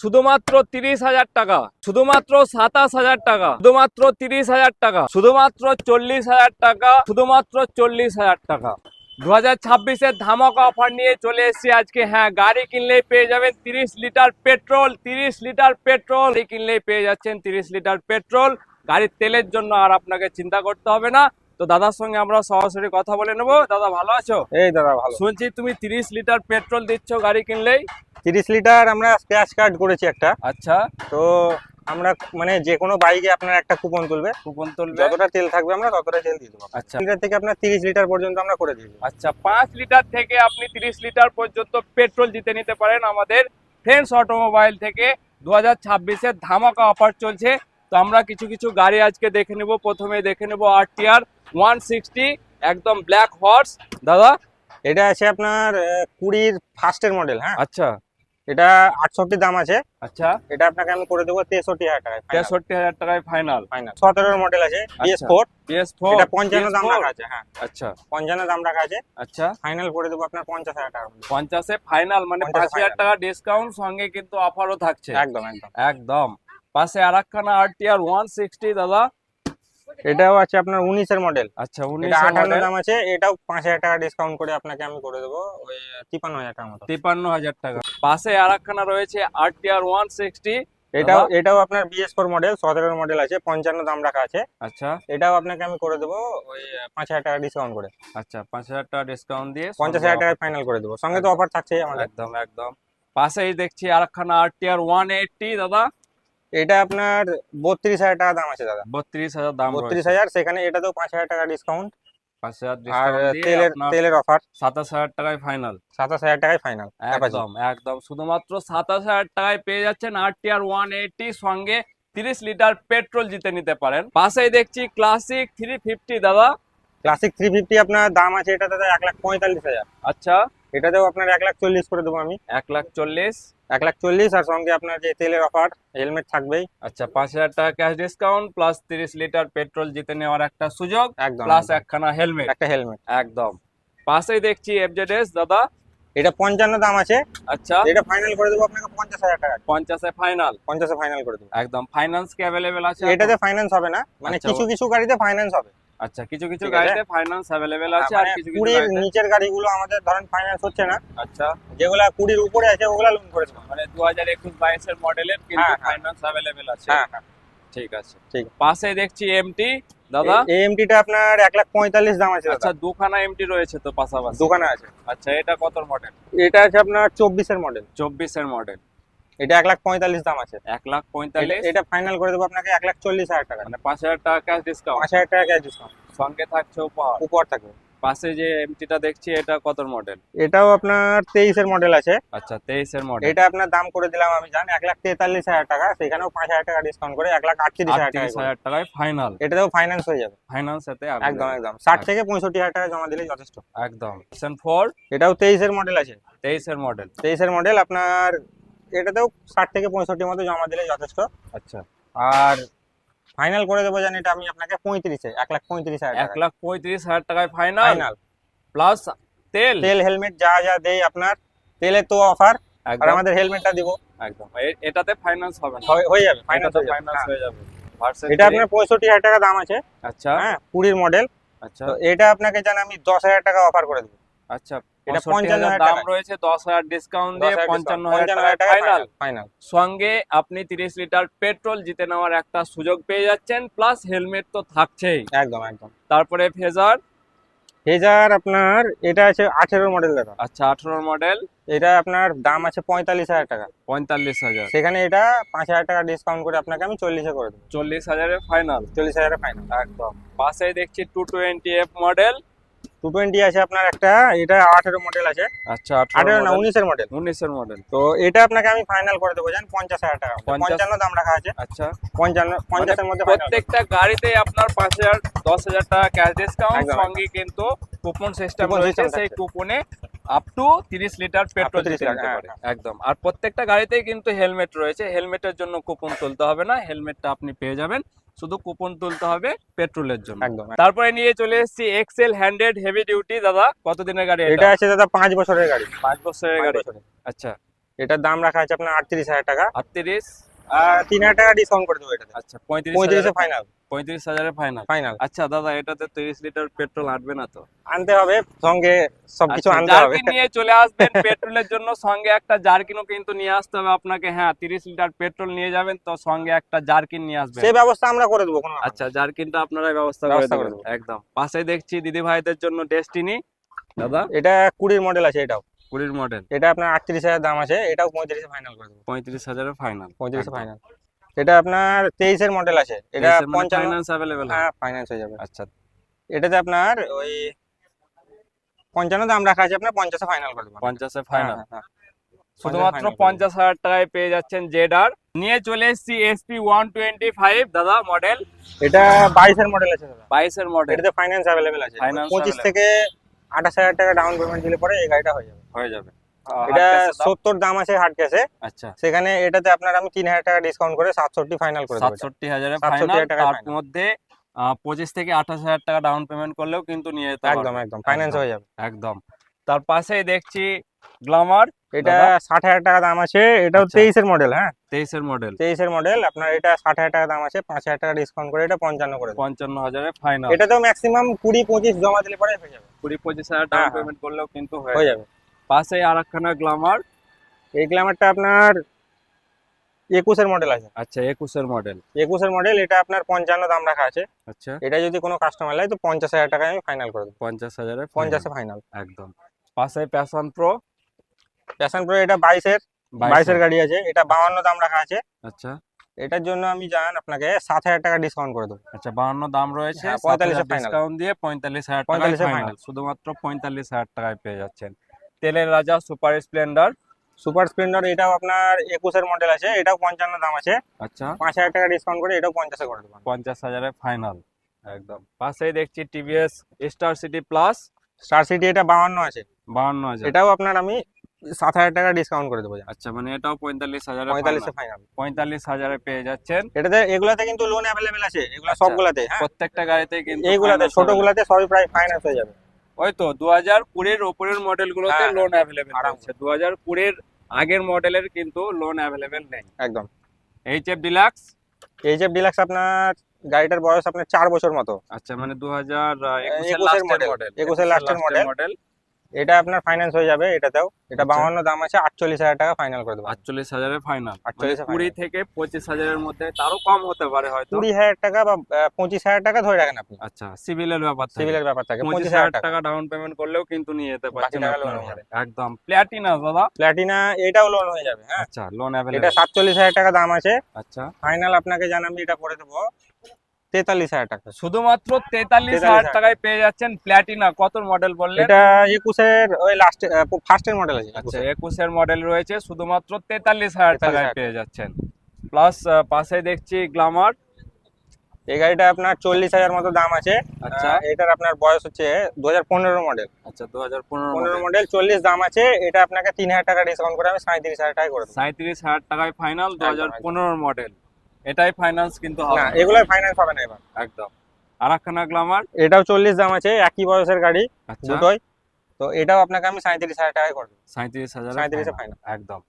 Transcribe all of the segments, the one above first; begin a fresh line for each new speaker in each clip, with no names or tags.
শুধুমাত্র তিরিশ হাজার টাকা, শুধুমাত্র সাতাশ হাজার টাকা, শুধুমাত্র তিরিশ হাজার টাকা, শুধুমাত্র চল্লিশ হাজার টাকা, শুধুমাত্র চল্লিশ হাজার টাকা। দু হাজার ছাব্বিশের ধামাকা অফার নিয়ে চলে এসেছি আজকে। হ্যাঁ গাড়ি কিনলেই পেয়ে যাবেন তিরিশ লিটার পেট্রোল, তিরিশ লিটার পেট্রোল। কিনলেই পেয়ে যাচ্ছেন তিরিশ লিটার পেট্রোল। গাড়ির তেলের জন্য আর আপনাকে চিন্তা করতে হবে না। তো দাদার সঙ্গে আমরা সরাসরি কথা বলে নেব। দাদা ভালো আছো?
এই দাদা ভালো।
শুনছি তুমি তিরিশ লিটার পেট্রোল দিচ্ছ গাড়ি কিনলেই।
তিরিশ লিটার আমরা স্ক্র্যাচ কার্ড করেছি একটা।
আচ্ছা।
তো আমরা মানে যে কোনো বাইকে আপনার একটা কুপন তুলবে।
কুপন তুলবে।
যতটা তেল থাকবে আমরা ততটা তেল দিয়ে দেবো।
আচ্ছা।
লিটার থেকে আপনার তিরিশ লিটার পর্যন্ত আমরা করে দেবো।
আচ্ছা পাঁচ লিটার থেকে আপনি তিরিশ লিটার পর্যন্ত পেট্রোল জিতে নিতে পারেন আমাদের ফ্রেন্ডস অটোমোবাইল থেকে। দু হাজার ছাব্বিশের ধামাকা অফার চলছে। তো আমরা কিছু কিছু গাড়ি আজকে দেখে নেব। প্রথমে দেখে নেব R T R one sixty একদম ব্ল্যাক হর্স দাদা?
এটা আছে আপনার কুড়ির ফার্স্টের মডেল হ্যাঁ?
আচ্ছা।
এটা আটষট্টি দাম আছে।
আচ্ছা।
এটা আপনাকে আমি করে দেবো তেষট্টি হাজার টাকায়
তেষট্টি হাজার টাকায় ফাইনাল
ফাইনাল সতেরোর মডেল আছে বিএস ফোর
পিএস ফোর
এটা পঞ্চান্ন দাম রাখা আছে হ্যাঁ।
আচ্ছা।
পঞ্চান্ন দাম রাখা আছে।
আচ্ছা।
ফাইনাল করে দেবো আপনার পঞ্চাশ হাজার টাকা
পঞ্চাশে ফাইনাল মানে পাঁচ হাজার টাকা ডিসকাউন্ট সঙ্গে কিন্তু অফারও থাকছে।
একদম একদম।
একদম। পাশে আর একখানা আর টি আর ওয়ান সিক্সটি দাদা।
এটাও আছে আপনার উনিশের মডেল
আচ্ছা উনিশ
আঠান্ন দাম আছে এটাও পাঁচ হাজার টাকা ডিসকাউন্ট করে আপনাকে আমি করে দেবো ওই তিপ্পান্ন হাজার টাকা মতো।
তিপ্পান্ন হাজার টাকা। পাশে আর একখানা রয়েছে আর টি আর ওয়ান সিক্সটি
এটাও এটাও আপনার বিএস ফোর মডেল সতেরোর মডেল আছে পঞ্চান্ন দাম রাখা আছে।
আচ্ছা।
এটাও আপনাকে আমি করে দেবো ওই পাঁচ হাজার টাকা ডিসকাউন্ট করে।
আচ্ছা পাঁচ হাজার টাকা ডিসকাউন্ট দিয়ে
পঞ্চাশ হাজার টাকায় ফাইনাল করে দেবো। সঙ্গে তো অফার থাকছেই আমাদের।
একদম একদম। পাশেই দেখছি আর একখানা আর টি আর ওয়ান এইটটি দাদা।
এটা আপনার বত্রিশ হাজার টাকা দাম আছে দাদা।
বত্রিশ হাজার দাম
বত্রিশ হাজার সেখানে এটাতেও পাঁচ হাজার টাকা ডিসকাউন্ট
পাঁচ হাজার
আর তেলের অফার
সাতাশ হাজার টাকায় ফাইনাল
সাতাশ হাজার টাকায় ফাইনাল
একদম একদম। শুধুমাত্র সাতাশ হাজার টাকায় পেয়ে যাচ্ছেন আর টি আর ওয়ান সঙ্গে তিরিশ লিটার পেট্রোল জিতে নিতে পারেন। পাশেই দেখছি ক্লাসিক থ্রি ফিফটি দাদা।
ক্লাসিক থ্রি ফিফটি আপনার দাম আছে এটা দাদা এক লাখ পঁয়তাল্লিশ হাজার।
আচ্ছা।
এটাতেও আপনার এক লাখ চল্লিশ করে দেবো আমি।
এক লাখ চল্লিশ।
এক লাখ চল্লিশ আর সঙ্গে আপনার যে তেলের অফার হেলমেট থাকবেই।
আচ্ছা পাঁচ হাজার টাকা ক্যাশ ডিসকাউন্ট প্লাস তিরিশ লিটার পেট্রোল জিতে নেওয়ার একটা সুযোগ
একদম
প্লাস একখানা হেলমেট
একটা হেলমেট
একদম। পাশেই দেখছি এফজেডএস দাদা।
এটা পঞ্চান্ন দাম আছে।
আচ্ছা।
এটা ফাইনাল করে দেবো আপনাকে পঞ্চাশ হাজার টাকা।
পঞ্চাশে ফাইনাল
পঞ্চাশে ফাইনাল করে দেবো।
একদম ফাইন্যান্স কি অ্যাভেলেবেল আছে
এটাতে ফাইন্যান্স হবে না। মানে
আচ্ছা,
কিছু কিছু গাড়িতে ফাইন্যান্স হবে।
আচ্ছা কিছু কিছু গাড়িতে ফাইন্যান্স অ্যাভেলেবেল আছে আর
মানে
কিছু কিছু গাড়িতে?
নিচের গাড়িগুলো আমাদের ধরেন ফাইন্যান্স হচ্ছে না।
আচ্ছা।
যেগুলা কুড়ির উপরে আছে ওগুলা লোন করে দেবো।
মানে দু হাজার একুশ বাইশের মডেলের কিন্তু
হ্যাঁ, হ্যাঁ।
ফাইন্যান্স অ্যাভেলেবেল আছে।
হ্যাঁ হ্যাঁ।
ঠিক আছে।
ঠিক।
পাশে দেখছি এমটি দাদা।
এএমটিটা আপনার এক লাখ পঁয়তাল্লিশ দাম আছে
আচ্ছা দুখানা এমটি রয়েছে তো পাশাপাশি?
দোকানে আছে।
আচ্ছা এটা কত মডেল
এটা আছে আপনার চব্বিশের মডেল
চব্বিশের মডেল
এটা এক লাখ পঁয়তাল্লিশ দাম আছে।
এক লাখ পঁয়তাল্লিশ?
এটা- ফাইনাল করে দেবো আপনাকে এক লাখ চল্লিশ হাজার টাকা।
মানে পাঁচ হাজার টাকা ক্যাশ ডিসকাউন্ট
পাঁচ হাজার টাকা ক্যাশ ডিসকাউন্ট
সঙ্গে থাকছে উপহার?
উপর থাকবে।
পাশে যে এমটিটা দেখছি এটা কত মডেল
এটাও আপনার তেইশের মডেল আছে।
আচ্ছা তেইশের মডেল
এটা আপনার দাম করে দিলাম আমি জান এক লাখ তেতাল্লিশ হাজার টাকা। সেখানেও পাঁচ হাজার টাকা ডিসকাউন্ট করে এক লাখ আটত্রিশ হাজার টাকা
হাজার টাকায় ফাইনাল
এটাতেও ফাইন্যান্স হয়ে যাবে।
ফাইন্যান্স এতে
একদম একদম। ষাট থেকে পঁয়ষট্টি হাজার টাকা জমা দিলেই যথেষ্ট।
একদম। ফোর
এটাও তেইশের মডেল আছে।
তেইশের মডেল
তেইশের মডেল আপনার এটাতেও ষাট থেকে পঁয়ষট্টির মতো জমা দিলে যথেষ্ট।
আচ্ছা।
আর ফাইনাল করে দেবো জানি এটা আমি আপনাকে পঁয়ত্রিশে এক লাখ পঁয়ত্রিশ হাজার
এক লাখ পঁয়ত্রিশ হাজার টাকায় ফাইনাল
ফাইনাল
প্লাস তেল?
তেল হেলমেট যা যা দেয় আপনার তেলের তো অফার আর আমাদের হেলমেটটা দিব।
একদম। এটাতে ফাইন্যান্স হবে না।
হয়ে- হয়ে যাবে
ফাইন্যান্স হয়ে যাবে।
এটা আপনার পঁয়ষট্টি হাজার টাকা দাম আছে।
আচ্ছা।
হ্যাঁ কুড়ির মডেল
আচ্ছা।
এটা আপনাকে জান আমি দশ হাজার টাকা অফার করে দেবো।
আচ্ছা।
এটা
হাজার
55,000
দাম রয়েছে দশ হাজার ডিসকাউন্ট দিয়ে পঞ্চান্ন হাজার
পঞ্চান্ন
টাকা ফাইনাল
ফাইনাল
সঙ্গে আপনি তিরিশ লিটার পেট্রোল জিতে নেওয়ার একটা সুযোগ পেয়ে যাচ্ছেন প্লাস হেলমেট তো থাকছেই।
একদম একদম।
তারপরে ফেজার
ফেজার আপনার এটা আছে আঠেরো মডেল দাদা।
আচ্ছা আঠারো মডেল
এটা আপনার দাম আছে পঁয়তাল্লিশ হাজার টাকা।
পঁয়তাল্লিশ হাজার।
সেখানে এটা পাঁচ হাজার টাকা ডিসকাউন্ট করে আপনাকে আমি চল্লিশে করে দেবো।
চল্লিশ হাজারের ফাইনাল
চল্লিশ হাজারের ফাইনাল
একদম। পাশে দেখছি two twenty F model
two twenty আছে আপনার একটা এটা আঠেরো মডেল আছে।
আচ্ছা
আঠেরো না উনিশের মডেল
উনিশের মডেল
তো এটা আপনাকে আমি ফাইনাল করে দেবো জান পঞ্চাশ হাজার টাকা। পঞ্চান্ন দাম রাখা আছে।
আচ্ছা।
পঞ্চান্ন পঞ্চাশের মধ্যে
প্রত্যেকটা গাড়িতে আপনার পাঁচ হাজার দশ হাজার টাকা ক্যাশ ডিসকাউন্ট সঙ্গে কিন্তু কুপন সিস্টেম রয়েছে সেই। কুপনে আপ টু তিরিশ লিটার পেট্রোল
30
দিতে
লিটার,
পারে একদম। আর প্রত্যেকটা গাড়িতেই কিন্তু হেলমেট রয়েছে। হেলমেটের জন্য কুপন তুলতে হবে না। হেলমেটটা আপনি পেয়ে যাবেন। শুধু কুপন তুলতে হবে পেট্রোলের জন্য। তারপরে নিয়ে চলে এসেছি এক্সেল হ্যান্ডেড হেভি ডিউটি দাদা। কতদিনের গাড়ি
এটা? আছে দাদা পাঁচ বছরের গাড়ি।
পাঁচ বছরের গাড়ি। আচ্ছা।
এটার দাম রাখা আছে আপনার আটত্রিশ হাজার টাকা।
আটত্রিশ?
তিন হাজার টাকা ডিসকাউন্ট করে দেবো এটাতে।
আচ্ছা পঁয়ত্রিশে
ফাইনাল
পঁয়ত্রিশ হাজারে ফাইনাল
ফাইনাল
আচ্ছা দাদা এটাতে তিরিশ লিটার পেট্রোল আটবে না তো?
আনতে হবে সঙ্গে সবকিছু
আচ্ছা,
আনতে হবে।
নিয়ে চলে আসবেন পেট্রোলের জন্য সঙ্গে একটা জার্কিনও কিন্তু নিয়ে আসতে হবে আপনাকে। হ্যাঁ তিরিশ লিটার পেট্রোল নিয়ে যাবেন তো সঙ্গে একটা জার্কিন নিয়ে আসবেন।
সেই ব্যবস্থা আমরা করে দেবো।
আচ্ছা জার্কিনটা আপনারাই ব্যবস্থা করে
ব্যবস্থা করে
দেবেন একদম। পাশে দেখছি দিদি ভাইদের জন্য ডেস্টিনি দাদা?
এটা কুড়ির মডেল আছে এটাও।
কুড়ির মডেল
এটা আপনার আটত্রিশ হাজার দাম আছে এটাও পঁয়ত্রিশে ফাইনাল করে দেবো।
পঁয়ত্রিশ হাজারের ফাইনাল
পঁয়ত্রিশে ফাইনাল এটা আপনার তেইশের মডেল আছে এটা
ফাইন্যান্স অ্যাভেলেবেল
হ্যাঁ। ফাইন্যান্স হয়ে যাবে।
আচ্ছা।
এটাতে আপনার ওই পঞ্চান্ন দাম রাখা আছে আপনার পঞ্চাশে ফাইনাল করে দেবো।
পঞ্চাশে ফাইনাল
হ্যাঁ, হ্যাঁ, হ্যাঁ।
শুধুমাত্র পঞ্চাশ হাজার টাকায় পেয়ে যাচ্ছেন জেড আর নিয়ে চলে এসেছি এসপি ওয়ান টোয়েন্টি ফাইভ দাদা মডেল
এটা বাইশের মডেল আছে দাদা।
বাইশের মডেল
এটাতে ফাইন্যান্স অ্যাভেলেবেল আছে পঁচিশ থেকে আঠাশ হাজার টাকা ডাউন পেমেন্ট দিলে পরে এই গাড়িটা হয়ে যাবে।
হয়ে যাবে।
এটা সত্তর দাম আছে হার্ড ক্যাশে
আচ্ছা।
সেখানে এটাতে আপনার আমি তিন হাজার টাকা ডিসকাউন্ট করে সাতষট্টি ফাইনাল করে।
সাতষট্টি হাজারে
67
ফাইনাল তার। মধ্যে পঁচিশ থেকে আঠাশ হাজার টাকা ডাউন পেমেন্ট করলেও কিন্তু নিয়ে যেতে
একদম একদম ফাইন্যান্স হয়ে যাবে।
একদম। তার পাশেই দেখছি গ্লামার
এটা? ষাট হাজার টাকা দাম আছে। এটাও
আচ্ছা।
তেইশের মডেল হ্যাঁ?
তেইশের মডেল
তেইশের মডেল আপনার এটা ষাট হাজার টাকা দাম আছে। পাঁচ হাজার টাকা ডিসকাউন্ট করে এটা পঞ্চান্ন করে
পঞ্চান্ন হাজারে ফাইনাল
এটাতেও ম্যাক্সিমাম কুড়ি পঁচিশ জমা দিলে পরে হয়ে যাবে।
কুড়ি পঁচিশ হাজার ডাউন
হ্যাঁ, হ্যাঁ।
পেমেন্ট করলেও কিন্তু হয়ে যাবে। পাশেই আর একখানা গ্লামার
এই গ্ল্যামারটা আপনার একুশের মডেল আছে।
আচ্ছা একুশের মডেল
একুশের মডেল এটা আপনার পঞ্চান্ন দাম রাখা আছে।
আচ্ছা।
এটা যদি কোনো কাস্টমার লাগে তো পঞ্চাশ হাজার টাকায় আমি ফাইনাল করে দেবো।
পঞ্চাশ হাজারে
পঞ্চাশে ফাইনাল
একদম। পাশে প্যাশন প্রো
প্যাশন প্রো এটা বাইশের বাইশের। গাড়ি আছে। এটা বাউান্ন দাম রাখা আছে।
আচ্ছা।
এটার জন্য আমি জান আপনাকে সাত হাজার টাকা ডিসকাউন্ট করে দেবো।
আচ্ছা বাহান্ন দাম রয়েছে।
হ্যাঁ, 45 এ final।
ডিসকাউন্ট দিয়ে পঁয়তাল্লিশ হাজার টাকায়
45 এ
ফাইনাল শুধুমাত্র পঁয়তাল্লিশ হাজার টাকায় পেয়ে যাচ্ছেন। তেলের রাজা সুপার স্প্লেন্ডার।
সুপার স্প্লেন্ডার এটাও আপনার একুশের মডেল আছে। এটাও পঞ্চান্ন দাম আছে।
আচ্ছা।
পাঁচ হাজার টাকা ডিসকাউন্ট করে এটাও পঞ্চাশে করে দেবো।
পঞ্চাশ হাজারে ফাইনাল একদম। পাশেই দেখছি TVS star city plus
star city এটা বাউান্ন আছে।
বাহান্ন আছে।
এটাও আপনার আমি সাত হাজার টাকা ডিসকাউন্ট করে দেবো
আচ্ছা মানে এটাও পঁয়তাল্লিশ হাজারে
পঁয়তাল্লিশে ফাইনাল
পঁয়তাল্লিশ হাজারে পেয়ে যাচ্ছেন।
এটাতে এগুলাতে কিন্তু লোন অ্যাভেলেবেল আছে এগুলা
আচ্ছা।
সবগুলাতে। হ্যাঁ।
প্রত্যেকটা গাড়িতে কিন্তু
এইগুলাতে ছোটগুলাতে সবই প্রায় ফাইন্যান্স হয়ে যাবে।
ওই তো দু হাজার কুড়ির ওপরের মডেল গুলোতে
হ্যাঁ,
লোন অ্যাভেলেবেল। আছে দু হাজার কুড়ির আগের মডেলের কিন্তু লোন অ্যাভেলেবেল নেই।
একদম।
H F deluxe
H F deluxe আপনার গাড়িটার বয়স আপনার চার বছর মতো।
আচ্ছা মানে দু হাজার
একুশের
মডেল
একুশের model।
মডেল
এটা আপনার ফাইন্যান্স হয়ে যাবে এটাতেও এটা
আচ্ছা।
বাউান্ন দাম আছে আটচল্লিশ হাজার টাকা ফাইনাল করে দেবো।
আটচল্লিশ হাজারের ফাইনাল
48 এ
কুড়ি থেকে পঁচিশ হাজারের মধ্যে তারও কম হতে পারে হয়তো।
কুড়ি হাজার টাকা বা পঁচিশ হাজার টাকা ধরে রাখেন আপনি।
আচ্ছা সিভিলের ব্যাপার থাকে।
সিভিলের ব্যাপার থাকে।
পঁচিশ হাজার
টাকা।
ডাউন পেমেন্ট করলেও কিন্তু নিয়ে যেতে পারছেন। একদম। প্ল্যাটিনা দাদা।
প্ল্যাটিনা এটাও লোন হয়ে যাবে হ্যাঁ?
আচ্ছা লোন
এটা সাতচল্লিশ হাজার টাকা দাম আছে।
আচ্ছা।
ফাইনাল আপনাকে জানাবি এটা করে দেবো। তেতাল্লিশ হাজার টাকা।
শুধুমাত্র তেতাল্লিশ হাজার টাকায় পেয়ে যাচ্ছেন প্ল্যাটিনা কত মডেল বললেন?
এটা একুশের ওই লাস্ট ফার্স্টের মডেল আছে
আচ্ছা একুশের। মডেল রয়েছে শুধুমাত্র তেতাল্লিশ হাজার টাকায় পেয়ে যাচ্ছেন। প্লাস পাশে দেখছি গ্লামার
এই গাড়িটা আপনার চল্লিশ হাজার মতো দাম আছে।
আচ্ছা।
এটার আপনার বয়স হচ্ছে দু হাজার পনেরো মডেল
আচ্ছা দু হাজার পনেরো
মডেল চল্লিশ দাম আছে। এটা আপনাকে তিন হাজার টাকা ডিসকাউন্ট করে আমি সাঁত্রিশ হাজার টাকা করে দেবো।
সাঁত্রিশ হাজার টাকায় ফাইনাল দু হাজার পনেরো মডেল এটাই ফাইন্যান্স কিন্তু হবে।
না এগুলাই ফাইন্যান্স হবে না এবার।
একদম। আরাকখানা গ্ল্যামার গ্লামার
এটাও চল্লিশ দাম আছে একই বয়সের গাড়ি
আচ্ছা।
দুটোই। তো এটাও আপনাকে আমি সাঁত্রিশ হাজার টাকায় করে দেবো।
সাঁত্রিশ হাজার
সাঁত্রিশে ফাইনাল
একদম।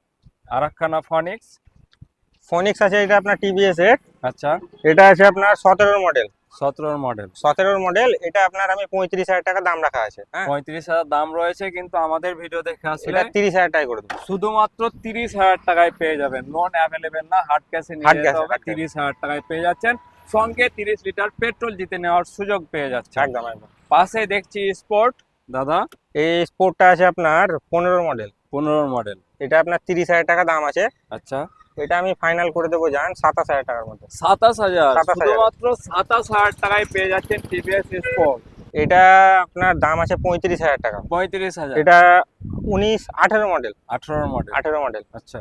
আরাকখানা ফনিক্স ফনিক্স
ফোনিক্স আছে এটা আপনার টিভিএস এর।
আচ্ছা।
এটা আছে আপনার সতেরোর মডেল
সতেরোর মডেল
সতেরোর মডেল এটা আপনার আমি পঁয়ত্রিশ হাজার টাকা দাম রাখা আছে হ্যাঁ?
পঁয়ত্রিশ হাজার দাম রয়েছে কিন্তু আমাদের ভিডিও দেখে আসলে
এটা তিরিশ হাজার টাকা করে দেবো।
শুধুমাত্র তিরিশ হাজার টাকায় পেয়ে যাবেন। লোন অ্যাভেলেবেল না হার্ড ক্যাশে
hard cash।
তিরিশ হাজার টাকায় পেয়ে যাচ্ছেন। সঙ্গে তিরিশ লিটার পেট্রোল জিতে নেওয়ার সুযোগ পেয়ে যাচ্ছে
একদম একদম।
পাশে দেখছি স্পোর্ট দাদা?
এই স্পোর্টটা আছে আপনার পনেরো মডেল
পনেরো মডেল
এটা আপনার তিরিশ হাজার টাকা দাম আছে।
আচ্ছা।
এটা আমি ফাইনাল করে দেবো জান সাতাশ হাজার টাকার মধ্যে।
সাতাশ হাজার
27,000
শুধুমাত্র সাতাশ হাজার টাকায় পেয়ে যাচ্ছেন টিভিএস স্পোর্ট
এটা আপনার দাম আছে পঁয়ত্রিশ হাজার টাকা।
পঁয়ত্রিশ হাজার।
এটা উনিশ আঠেরো মডেল
আঠেরো মডেল
আঠেরো মডেল
আচ্ছা।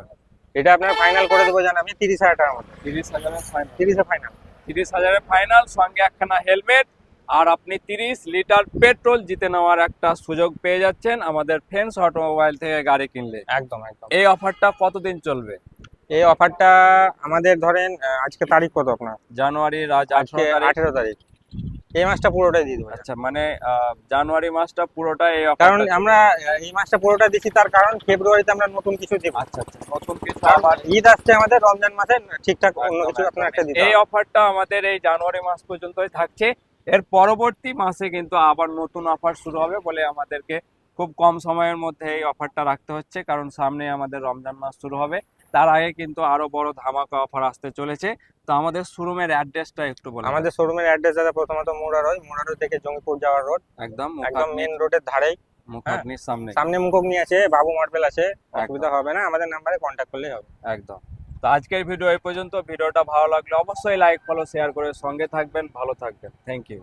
এটা আপনার ফাইনাল করে দেবো জান আমি তিরিশ হাজার টাকার মধ্যে।
তিরিশ হাজারের ফাইনাল
তিরিশে ফাইনাল
তিরিশ হাজারের ফাইনাল সঙ্গে একখানা হেলমেট আর আপনি তিরিশ লিটার পেট্রোল জিতে নেওয়ার একটা সুযোগ পেয়ে যাচ্ছেন আমাদের ফ্রেন্ডস অটোমোবাইল থেকে গাড়ি কিনলে।
একদম একদম।
এই অফারটা কতদিন চলবে?
এই অফারটা আমাদের ধরেন আজকে তারিখ কত আপনার?
জানুয়ারির আজ
আজকে
আঠেরো তারিখ।
এই মাসটা পুরোটাই দিয়ে দেবো।
আচ্ছা মানে জানুয়ারি মাসটা পুরোটা এই
কারণ আমরা এই মাসটা পুরোটা দিচ্ছি তার কারণ ফেব্রুয়ারিতে আমরা নতুন কিছু দিব।
আচ্ছা আচ্ছা নতুন কিছু আবার
ঈদ আসছে আমাদের রমজান মাসে ঠিকঠাক অন্য কিছু আপনার একটা দিতে
এই অফারটা আমাদের এই জানুয়ারি মাস পর্যন্তই থাকছে। এর পরবর্তী মাসে কিন্তু আবার নতুন অফার শুরু হবে বলে আমাদেরকে খুব কম সময়ের মধ্যে এই অফারটা রাখতে হচ্ছে কারণ সামনে আমাদের রমজান মাস শুরু হবে। তার আগে কিন্তু আরও বড় ধামাকা অফার আসতে চলেছে। তো আমাদের শোরুমের অ্যাড্রেসটা একটু বলুন
আমাদের শোরুমের অ্যাড্রেস দাদা প্রথমত মোড়ারোই মোড়ারোই থেকে জঙ্গিপুর যাওয়ার রোড
একদম
একদম মেন রোডের ধারেই।
মুখাগ্নির সামনে।
সামনে মুখগ্নি আছে বাবু মার্বেল আছে অসুবিধা হবে না আমাদের নাম্বারে কন্ট্যাক্ট করলেই হবে।
একদম। তো আজকের ভিডিও এই পর্যন্ত। ভিডিওটা ভালো লাগলে অবশ্যই লাইক ফলো শেয়ার করে সঙ্গে থাকবেন। ভালো থাকবেন। Thank you